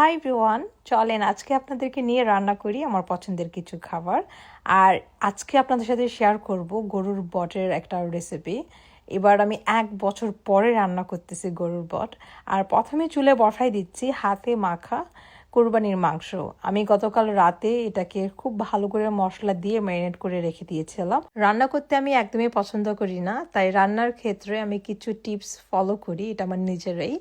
Hi everyone, চলেন আজকে আপনাদেরকে নিয়ে রান্না করি আমার পছন্দের কিছু খাবার। আর আজকে আপনাদের সাথে শেয়ার করব গরুর বটের একটা রেসিপি এবার আমি এক বছর পরে রান্না করতেছি গরুর বট। আর প্রথমে চুলে বসাই দিচ্ছি হাতে মাখা কোরবানির মাংস। আমি গতকাল রাতে এটাকে খুব ভালো করে মশলা দিয়ে ম্যারিনেট করে রেখে দিয়েছিলাম। রান্না করতে আমি একদমই পছন্দ করি না, তাই রান্নার ক্ষেত্রে আমি কিছু টিপস ফলো করি, এটা আমার নিজেরাই।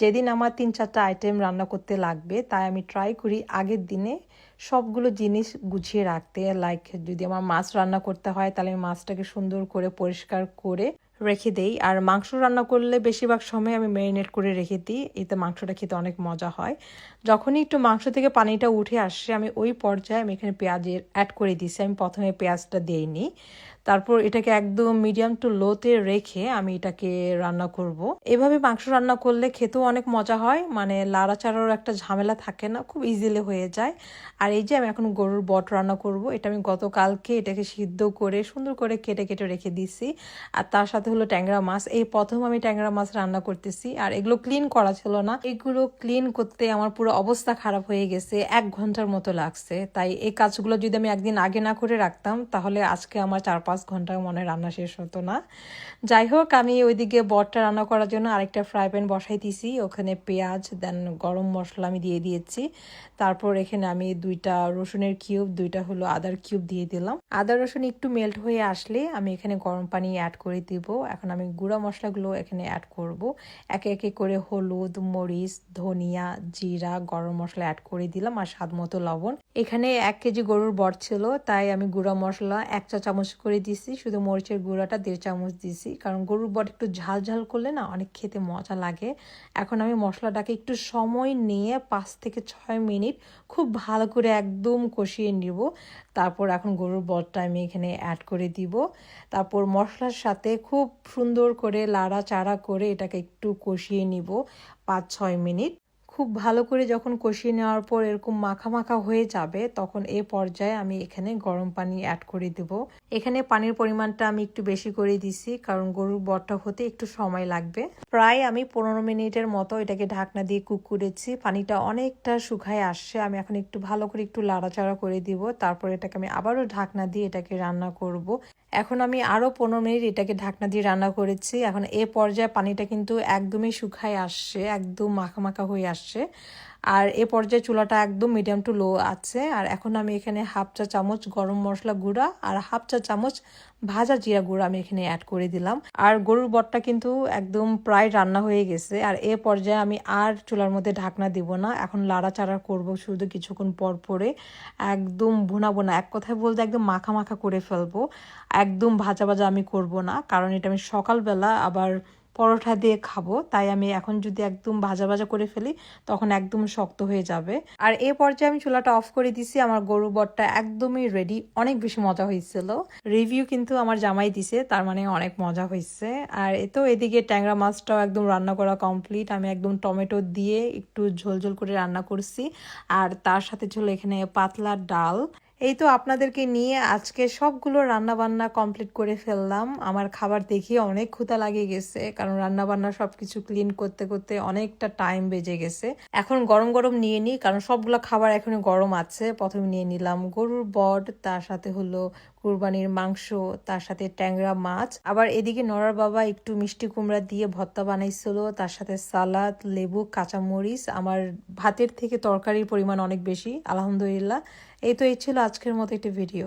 যেদিন আমার তিন চারটা আইটেম রান্না করতে লাগবে, তাই আমি ট্রাই করি আগের দিনে সবগুলো জিনিস গুছিয়ে রাখতে। লাইক যদি আমার মাছ রান্না করতে হয়, তাহলে আমি মাছটাকে সুন্দর করে পরিষ্কার করে রেখে দেই। আর মাংস রান্না করলে বেশিরভাগ সময় আমি ম্যারিনেট করে রেখে দিই। এতে মাংসটা খেতে অনেক মজা হয়। যখনই একটু মাংস থেকে পানিটা উঠে আসে, আমি ওই পর্যায়ে আমি এখানে পেঁয়াজের অ্যাড করে দিছি আমি প্রথমে পেঁয়াজটা দিইনি তারপর এটাকে একদম মিডিয়াম টু লোতে রেখে আমি এটাকে রান্না করব। এভাবে মাংস রান্না করলে খেতেও অনেক মজা হয়। মানে লাড়াচাড়ার একটা ঝামেলা থাকে না, খুব ইজিলি হয়ে যায়। আর এই যে আমি এখন গরুর বট রান্না করব, এটা আমি গতকালকে এটাকে সিদ্ধ করে সুন্দর করে কেটে কেটে রেখে দিছি আর তার সাথে হলো ট্যাংরা মাছ। এই প্রথম আমি ট্যাংরা মাছ রান্না করতেছি, আর এগুলো ক্লিন করা ছিল না। এগুলো ক্লিন করতে আমার পুরো অবস্থা খারাপ হয়ে গেছে, এক ঘণ্টার মতো লাগছে। তাই এই কাজগুলো যদি আমি একদিন আগে না করে রাখতাম, তাহলে আজকে আমার চার পাঁচ ঘণ্টার মনে রান্না শেষ হতো না। যাই হোক, আমি ওইদিকে বটটা রান্না করার জন্য আরেকটা ফ্রাই প্যান বসাই দিয়েছি। ওখানে পেঁয়াজ দেন গরম মশলা আমি দিয়ে দিয়েছি। তারপর এখানে আমি দুইটা রসুনের কিউব দুইটা হলো আদার কিউব দিয়ে দিলাম। আদা রসুন একটু মেল্ট হয়ে আসলে আমি এখানে গরম পানি অ্যাড করে দিব। এখন আমি গুঁড়া মশলাগুলো এখানে অ্যাড করব। একে একে করে হলুদ, মরিচ, ধনিয়া, জিরা, গরম মশলা অ্যাড করে দিলাম আর স্বাদ মতো লবণ। এখানে এক কেজি গরুর বট ছিল, তাই আমি গুঁড়া মশলা এক চা চামচ করে দিছি। শুধু মরিচের গুঁড়াটা দেড় চামচ দিছি, কারণ গরুর বট একটু ঝাল ঝাল করলে না অনেক খেতে মজা লাগে। এখন আমি মশলাটাকে একটু সময় নিয়ে পাঁচ থেকে ছয় মিনিট খুব ভালো করে একদম কষিয়ে নিব। তারপর এখন গরুর বটটা আমি এখানে অ্যাড করে দিব। তারপর মশলার সাথে খুব সুন্দর করে লাড়া চাড়া করে এটাকে একটু কষিয়ে নিব পাঁচ, ছয় মিনিট। খুব ভালো করে যখন কষিয়ে নেওয়ার পর এরকম মাখা মাখা হয়ে যাবে, তখন এ পর্যায়ে আমি এখানে গরম পানি অ্যাড করে দেব। এখানে পানির পরিমাণটা আমি একটু বেশি করে দিছি, কারণ গরুর বটটা হতে একটু সময় লাগবে। প্রায় আমি পনেরো মিনিটের মতো এটাকে ঢাকনা দিয়ে কুক করেছি। পানিটা অনেকটা শুকায় আসছে, আমি এখন একটু ভালো করে একটু লাড়াচাড়া করে দিব, তারপর এটাকে আমি আবারও ঢাকনা দিয়ে এটাকে রান্না করব। এখন আমি আরও পনেরো মিনিট এটাকে ঢাকনা দিয়ে রান্না করেছি। এখন এ পর্যায়ে পানিটা কিন্তু একদমই শুকায় আসছে, একদম মাখা মাখা হয়ে আসছে। আর এ পর্যায়ে চুলাটা একদম মিডিয়াম টু লো আছে। আর এখন আমি এখানে হাফ চা চামচ গরম মশলা গুঁড়া আর হাফ চা চামচ ভাজা জিরা গুঁড়া আমি এখানে অ্যাড করে দিলাম। আর গরুর বটটা কিন্তু একদম প্রায় রান্না হয়ে গেছে। আর এ পর্যায়ে আমি আর চুলার মধ্যে ঢাকনা দিব না। এখন লাড়াচাড়া করব শুধু কিছুক্ষণ পর পরে। একদম ভুনাবো না এক কথায় বলতে একদম মাখা মাখা করে ফেলব। একদম ভাজা ভাজা আমি করব না, কারণ এটা আমি সকালবেলা আবার পরোটা দিয়ে খাব। তাই আমি এখন যদি একদম ভাজা ভাজা করে ফেলি, তখন একদম শক্ত হয়ে যাবে। আর এই পর্যায়ে আমি চুলাটা অফ করে দিছি। আমার গরু বটটা একদমই রেডি অনেক বেশি মজা হয়েছিল। রিভিউ কিন্তু আমার জামাই দিছে। তার মানে অনেক মজা হয়েছে। আর এতো এদিকে ট্যাংরা মাছটাও একদম রান্না করা কমপ্লিট আমি একদম টমেটো দিয়ে একটু ঝোল ঝোল করে রান্না করছি। আর তার সাথে ছিল এখানে পাতলা ডাল। এই তো আপনাদেরকে নিয়ে আজকে সবগুলো রান্না বান্না কমপ্লিট করে ফেললাম। আমার খাবার দেখিয়ে অনেক ক্ষুতা লাগে গেছে, কারণ রান্না বান্না সবকিছু ক্লিন করতে করতে অনেকটা টাইম বেজে গেছে। এখন গরম গরম নিয়ে নিই, কারণ সবগুলো খাবার এখনও গরম আছে। প্রথমে নিয়ে নিলাম গরুর বড, তার সাথে হলো কুরবানির মাংস, তার সাথে ট্যাংরা মাছ। আবার এদিকে নরার বাবা একটু মিষ্টি কুমড়া দিয়ে ভর্তা বানাইছিল, তার সাথে সালাদ, লেবু, কাঁচামরিচ। আমার ভাতের থেকে তরকারির পরিমাণ অনেক বেশি, আলহামদুলিল্লাহ। এই তো এই ছিল আজকের মতো একটি ভিডিও